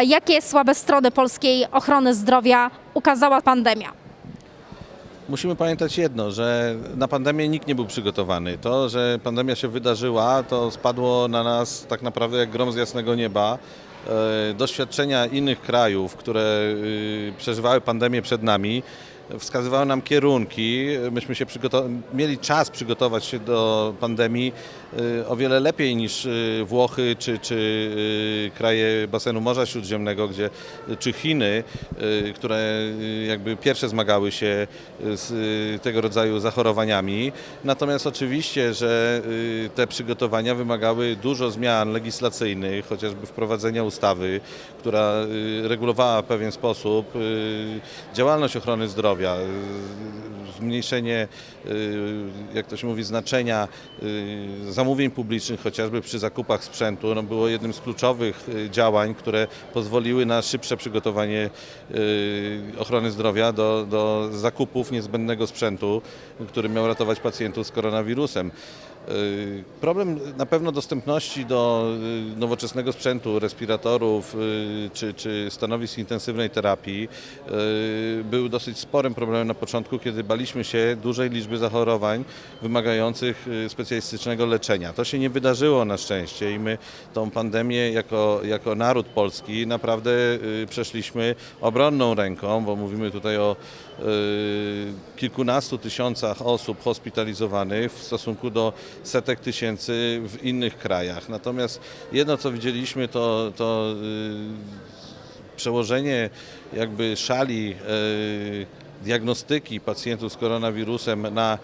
E, Jakie słabe strony polskiej ochrony zdrowia ukazała pandemia? Musimy pamiętać jedno, że na pandemię nikt nie był przygotowany. To, że pandemia się wydarzyła, to spadło na nas tak naprawdę jak grom z jasnego nieba. E, Doświadczenia innych krajów, które y, przeżywały pandemię przed nami, wskazywały nam kierunki. Myśmy się mieli czas przygotować się do pandemii y, o wiele lepiej niż y, Włochy czy, czy y, kraje basenu Morza Śródziemnego, gdzie, czy Chiny, które jakby pierwsze zmagały się z tego rodzaju zachorowaniami. Natomiast oczywiście, że te przygotowania wymagały dużo zmian legislacyjnych, chociażby wprowadzenia ustawy, która regulowała w pewien sposób działalność ochrony zdrowia, y, zmniejszenie, y, jak to się mówi, znaczenia y, zamówień publicznych, chociażby przy zakupach sprzętu, no było jednym z kluczowych działań, które pozwoliły na szybsze przygotowanie ochrony zdrowia do, do zakupów niezbędnego sprzętu, który miał ratować pacjentów z koronawirusem. Problem na pewno dostępności do nowoczesnego sprzętu, respiratorów czy, czy stanowisk intensywnej terapii był dosyć sporym problemem na początku, kiedy baliśmy się dużej liczby zachorowań wymagających y, specjalistycznego leczenia. To się nie wydarzyło na szczęście i my tą pandemię jako, jako naród polski naprawdę y, przeszliśmy obronną ręką, bo mówimy tutaj o y, kilkunastu tysiącach osób hospitalizowanych w stosunku do setek tysięcy w innych krajach. Natomiast jedno co widzieliśmy to, to przełożenie jakby szali diagnostyki pacjentów z koronawirusem na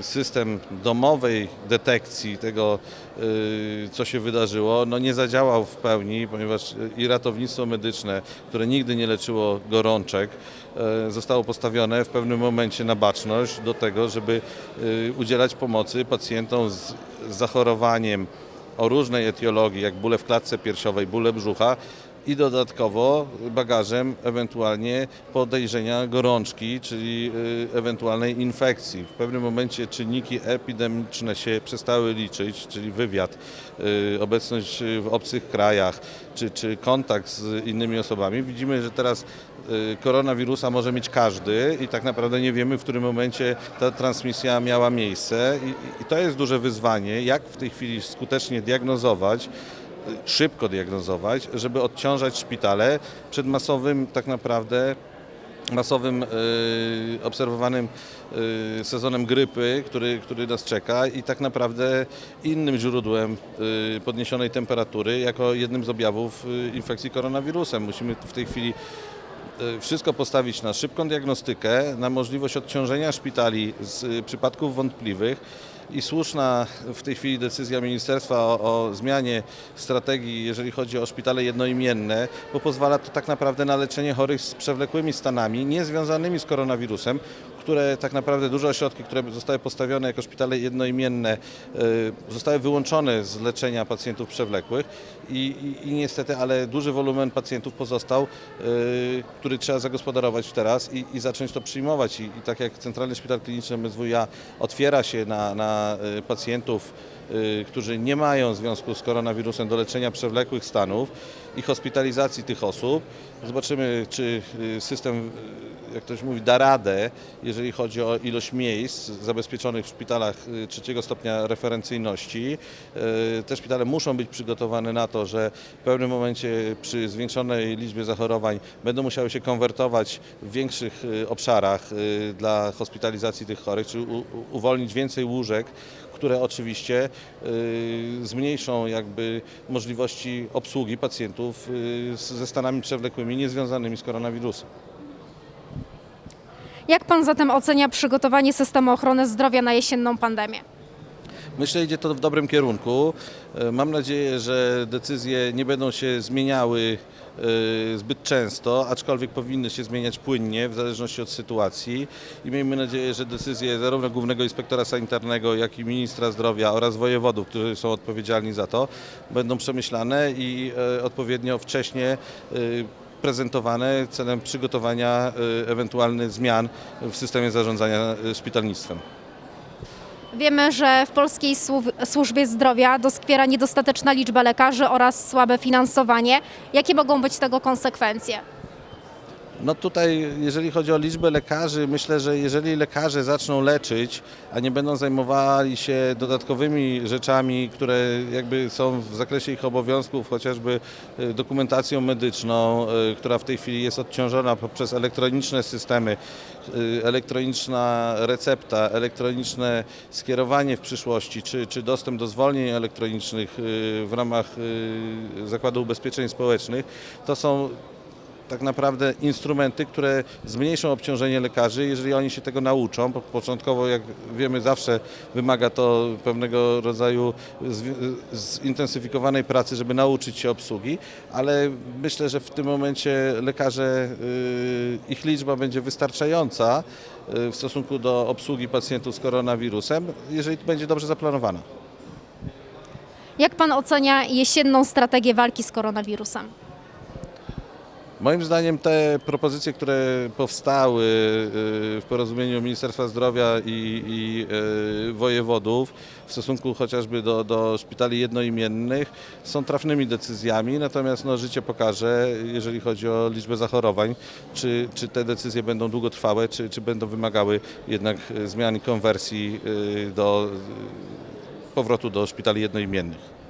y, system domowej detekcji tego, y, co się wydarzyło, no nie zadziałał w pełni, ponieważ i ratownictwo medyczne, które nigdy nie leczyło gorączek, zostało postawione w pewnym momencie na baczność do tego, żeby udzielać pomocy pacjentom z zachorowaniem o różnej etiologii, jak bóle w klatce piersiowej, bóle brzucha, i dodatkowo bagażem ewentualnie podejrzenia gorączki, czyli y, ewentualnej infekcji. W pewnym momencie czynniki epidemiczne się przestały liczyć, czyli wywiad, y, obecność w obcych krajach, czy, czy kontakt z innymi osobami. Widzimy, że teraz y, koronawirusa może mieć każdy i tak naprawdę nie wiemy, w którym momencie ta transmisja miała miejsce i, i to jest duże wyzwanie, jak w tej chwili skutecznie diagnozować, szybko diagnozować, żeby odciążać szpitale przed masowym tak naprawdę masowym y, obserwowanym y, sezonem grypy, który, który nas czeka i tak naprawdę innym źródłem y, podniesionej temperatury jako jednym z objawów y, infekcji koronawirusem. Musimy w tej chwili y, wszystko postawić na szybką diagnostykę, na możliwość odciążenia szpitali z y, przypadków wątpliwych i słuszna w tej chwili decyzja ministerstwa o, o zmianie strategii, jeżeli chodzi o szpitale jednoimienne, bo pozwala to tak naprawdę na leczenie chorych z przewlekłymi stanami, niezwiązanymi z koronawirusem, które tak naprawdę duże ośrodki, które zostały postawione jako szpitale jednoimienne, y, zostały wyłączone z leczenia pacjentów przewlekłych i, i, i niestety, ale duży wolumen pacjentów pozostał, y, który trzeba zagospodarować teraz i, i zacząć to przyjmować. I, I tak jak Centralny Szpital Kliniczny MSWiA otwiera się na, na y, pacjentów, którzy nie mają w związku z koronawirusem do leczenia przewlekłych stanów i hospitalizacji tych osób, zobaczymy, czy y, system y, jak ktoś mówi, da radę, jeżeli chodzi o ilość miejsc zabezpieczonych w szpitalach y, trzeciego stopnia referencyjności. Y, Te szpitale muszą być przygotowane na to, że w pewnym momencie przy zwiększonej liczbie zachorowań będą musiały się konwertować w większych y, obszarach y, dla hospitalizacji tych chorych, czy uwolnić więcej łóżek, które oczywiście y, zmniejszą jakby możliwości obsługi pacjentów y, ze stanami przewlekłymi niezwiązanymi z koronawirusem. Jak pan zatem ocenia przygotowanie systemu ochrony zdrowia na jesienną pandemię? Myślę, idzie to w dobrym kierunku. E, Mam nadzieję, że decyzje nie będą się zmieniały e, zbyt często, aczkolwiek powinny się zmieniać płynnie w zależności od sytuacji i miejmy nadzieję, że decyzje zarówno Głównego Inspektora Sanitarnego, jak i Ministra Zdrowia oraz wojewodów, którzy są odpowiedzialni za to, będą przemyślane i e, odpowiednio wcześnie prezentowane celem przygotowania ewentualnych zmian w systemie zarządzania szpitalnictwem. Wiemy, że w polskiej słu- służbie zdrowia doskwiera niedostateczna liczba lekarzy oraz słabe finansowanie. Jakie mogą być tego konsekwencje? No tutaj, jeżeli chodzi o liczbę lekarzy, myślę, że jeżeli lekarze zaczną leczyć, a nie będą zajmowali się dodatkowymi rzeczami, które jakby są w zakresie ich obowiązków, chociażby y, dokumentacją medyczną, y, która w tej chwili jest odciążona poprzez elektroniczne systemy, y, elektroniczna recepta, elektroniczne skierowanie w przyszłości, czy, czy dostęp do zwolnień elektronicznych w ramach Zakładu Ubezpieczeń Społecznych, to są tak naprawdę instrumenty, które zmniejszą obciążenie lekarzy, jeżeli oni się tego nauczą. Początkowo, jak wiemy, zawsze wymaga to pewnego rodzaju zintensyfikowanej pracy, żeby nauczyć się obsługi, ale myślę, że w tym momencie lekarze, y, ich liczba będzie wystarczająca y, w stosunku do obsługi pacjentów z koronawirusem, jeżeli będzie dobrze zaplanowana. Jak pan ocenia jesienną strategię walki z koronawirusem? Moim zdaniem te propozycje, które powstały y, w porozumieniu Ministerstwa Zdrowia i, i y, wojewodów w stosunku chociażby do, do szpitali jednoimiennych są trafnymi decyzjami, natomiast no, życie pokaże, jeżeli chodzi o liczbę zachorowań, czy, czy te decyzje będą długotrwałe, czy, czy będą wymagały jednak zmian i konwersji y, do powrotu do szpitali jednoimiennych.